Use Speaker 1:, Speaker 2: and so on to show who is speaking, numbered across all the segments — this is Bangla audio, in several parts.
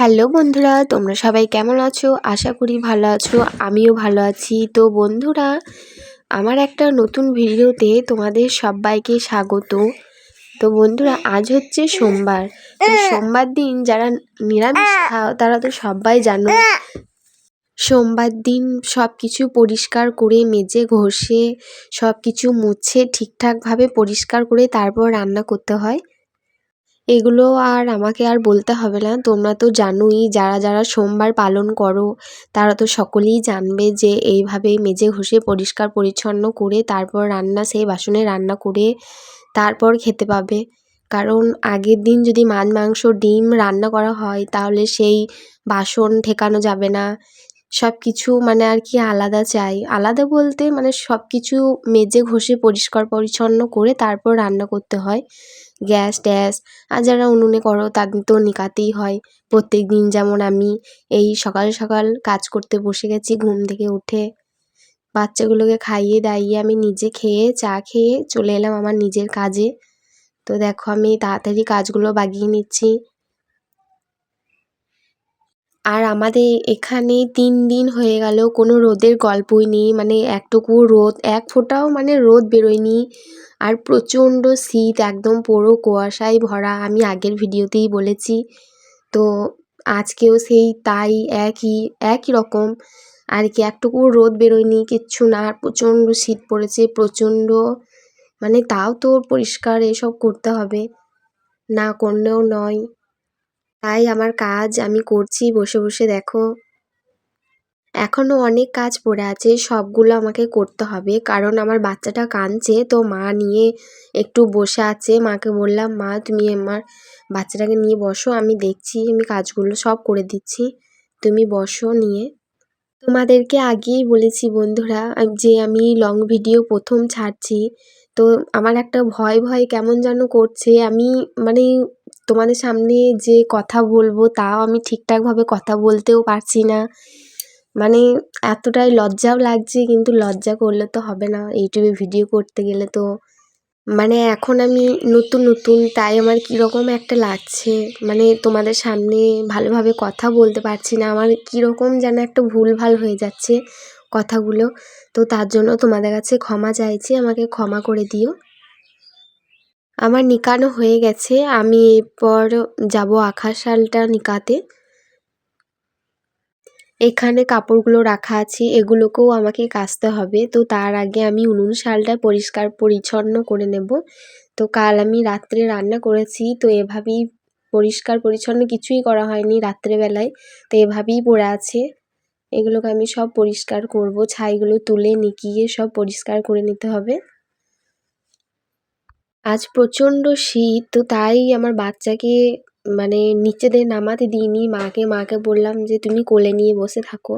Speaker 1: হ্যালো বন্ধুরা, তোমরা সবাই কেমন আছো? আশা করি ভালো আছো, আমিও ভালো আছি। তো বন্ধুরা, আমার একটা নতুন ভিডিওতে তোমাদের সবাইকে স্বাগত। তো বন্ধুরা, আজ হচ্ছে সোমবার। তো সোমবার দিন যারা নিরামিষ খাও, তারা তো সবাই জানো। সোমবার দিন সব কিছু পরিষ্কার করে মেজে ঘষে সব কিছু মুছে ঠিকঠাকভাবে পরিষ্কার করে তারপর রান্না করতে হয়। এগুলো আর আমাকে আর বলতে হবে না। তোমরা তো জানোই, যারা যারা সোমবার পালন করো, তারা তো সকলেই জানবে যে এইভাবে মেজে ঘষে পরিষ্কার পরিচ্ছন্ন করে তারপর রান্না, সেই বাসনে রান্না করে তারপর খেতে পাবে। কারণ আগের দিন যদি মাছ, মাংস, ডিম রান্না করা হয়, তাহলে সেই বাসন ঠেকানো যাবে না। সব কিছু মানে আর কি আলাদা চাই। আলাদা বলতে মানে সব কিছু মেজে ঘষে পরিষ্কার পরিচ্ছন্ন করে তারপর রান্না করতে হয়। গ্যাস, ট্যাস, আর যারা উনুনে করো তাদের তো নিকাতেই হয়। প্রত্যেক দিন যেমন আমি এই সকাল সকাল কাজ করতে বসে গেছি, ঘুম থেকে উঠে বাচ্চাগুলোকে খাইয়ে দাইয়ে আমি নিজে খেয়ে, চা খেয়ে চলে এলাম আমার নিজের কাজে। তো দেখো আমি তাড়াতাড়ি কাজগুলো বাগিয়ে নিচ্ছি। আর আমাদের এখানে তিন দিন হয়ে গেল, কোনো রোদের গল্পই নেই মানে একটুকু রোদ, এক ফোঁটাও মানে রোদ বেরোয়নি। আর প্রচণ্ড শীত, একদম পুরো কুয়াশায় ভরা, আমি আগের ভিডিওতেই বলেছি। তো আজকেও সেই তাই একই একই রকম, আর কি একটুকু রোদ বেরোয়নি, কিচ্ছু না প্রচণ্ড শীত পড়েছে, প্রচণ্ড মানে তাও তো পরিষ্কার, এসব করতে হবে, না করলেও নয়। তাই আমার কাজ আমি করছি, বসে বসে দেখো। এখনও অনেক কাজ পড়ে আছে, সবগুলো আমাকে করতে হবে। কারণ আমার বাচ্চাটা কাঁদছে, তো মা নিয়ে একটু বসে আছে। মাকে বললাম, মা, তুমি আমার বাচ্চাটাকে নিয়ে বসো, আমি দেখছি, আমি কাজগুলো সব করে দিচ্ছি। তুমি বসো নিয়ে। তোমাদেরকে আগেই বলেছি বন্ধুরা যে আমি লং ভিডিও প্রথম ছাড়ছি। তো আমার একটা ভয় ভয় কেমন যেন করছে। আমি মানে তোমাদের সামনে যে কথা বলব, তাও আমি ঠিকঠাকভাবে কথা বলতেও পারছি না। মানে এতটাই লজ্জাও লাগছে, কিন্তু লজ্জা করলে তো হবে না। ইউটিউবে ভিডিও করতে গেলে তো মানে এখন আমি নতুন নতুন, তাই আমার কীরকম একটা লাগছে। মানে তোমাদের সামনে ভালোভাবে কথা বলতে পারছি না। আমার কীরকম যেন একটা ভুলভাল হয়ে যাচ্ছে কথাগুলো। তো তার জন্য তোমাদের কাছে ক্ষমা চাইছি। আমাকে ক্ষমা করে দিও। আমার নিকানো হয়ে গেছে। আমি এরপর যাব আখার শালটা নিকাতে। এখানে কাপড়গুলো রাখা আছে, এগুলোকেও আমাকে কাচতে হবে। তো তার আগে আমি উনুন শালটা পরিষ্কার পরিচ্ছন্ন করে নেব। তো কাল আমি রাত্রে রান্না করেছি, তো এভাবেই পরিষ্কার পরিচ্ছন্ন কিছুই করা হয়নি রাত্রেবেলায়। তো এভাবেই পড়ে আছে। এগুলোকে আমি সব পরিষ্কার করব। ছাইগুলো তুলে নিকিয়ে সব পরিষ্কার করে নিতে হবে। আজ প্রচণ্ড শীত, তো তাই আমার বাচ্চাকে মানে নিচেদের নামাতে দিইনি। মাকে মাকে বললাম যে, তুমি কোলে নিয়ে বসে থাকো।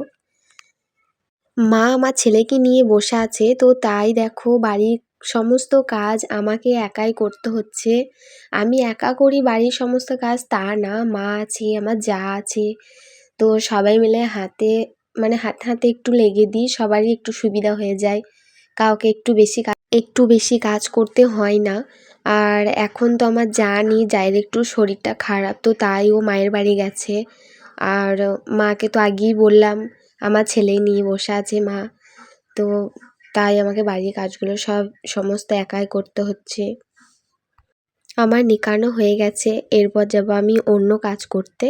Speaker 1: মা আমার ছেলেকে নিয়ে বসে আছে, তো তাই দেখো বাড়ির সমস্ত কাজ আমাকে একাই করতে হচ্ছে। আমি একা করি বাড়ির সমস্ত কাজ, তা না, মা আছে, আমার যা আছে। তো সবাই মিলে হাতে মানে হাতে হাতে একটু লেগে দিই, সবারই একটু সুবিধা হয়ে যায়। কাউকে একটু বেশি একটু বেশি কাজ করতে হয় না। আর এখন তো আমার জানি যাইর একটু শরীরটা খারাপ, তো তাই ও মায়ের বাড়ি গেছে। আর মাকে তো আগেই বললাম, আমার ছেলে নিয়ে বসে আছে মা। তো তাই আমাকে বাড়ির কাজগুলো সব সমস্ত একাই করতে হচ্ছে। আমার নিকানো হয়ে গেছে, এরপর যাব আমি অন্য কাজ করতে।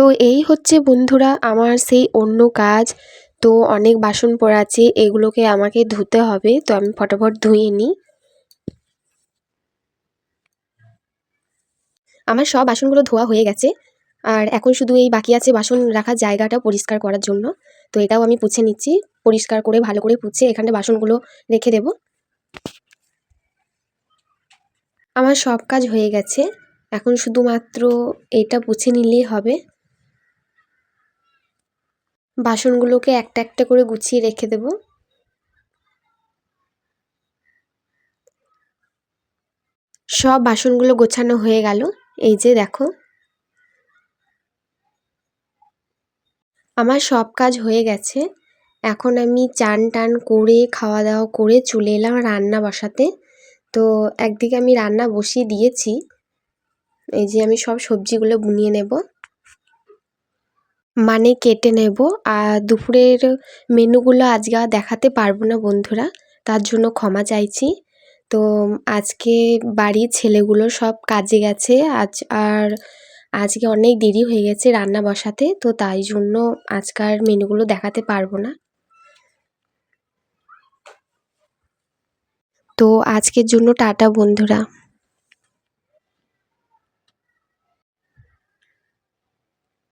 Speaker 1: তো এই হচ্ছে বন্ধুরা আমার সেই অন্য কাজ। তো অনেক বাসন পড়ে আছে এগুলোকে আমাকে ধুতে হবে, তো আমি ফটাফট ধুয়ে নিই। আমার সব বাসনগুলো ধোয়া হয়ে গেছে, আর এখন শুধু এই বাকি আছে বাসন রাখার জায়গাটা পরিষ্কার করার জন্য। তো এটাও আমি পুছে নিচ্ছি, পরিষ্কার করে, ভালো করে পুছে এখানে বাসনগুলো রেখে দেব। আমার সব কাজ হয়ে গেছে, এখন শুধুমাত্র এটা পুছে নিলেই হবে। বাসনগুলোকে একটা একটা করে গুছিয়ে রেখে দেব। সব বাসনগুলো গোছানো হয়ে গেল। এই যে দেখো। আমার সব কাজ হয়ে গেছে। এখন আমি চান টান করে, খাওয়া দাওয়া করে চলে এলাম রান্না বসাতে। তো একদিকে আমি রান্না বসিয়ে দিয়েছি। এই যে আমি সব সবজিগুলো বুনিয়ে নেব। মানে কেটে নেব। আর দুপুরের মেনুগুলো আজকে আর দেখাতে পারব না বন্ধুরা, তার জন্য ক্ষমা চাইছি। তো আজকে বাড়ির ছেলেগুলো সব কাজে গেছে, আজ আর আজকে অনেক দেরি হয়ে গেছে রান্না বসাতে, তো তাই জন্য আজকার মেনুগুলো দেখাতে পারব না। তো আজকের জন্য টাটা বন্ধুরা।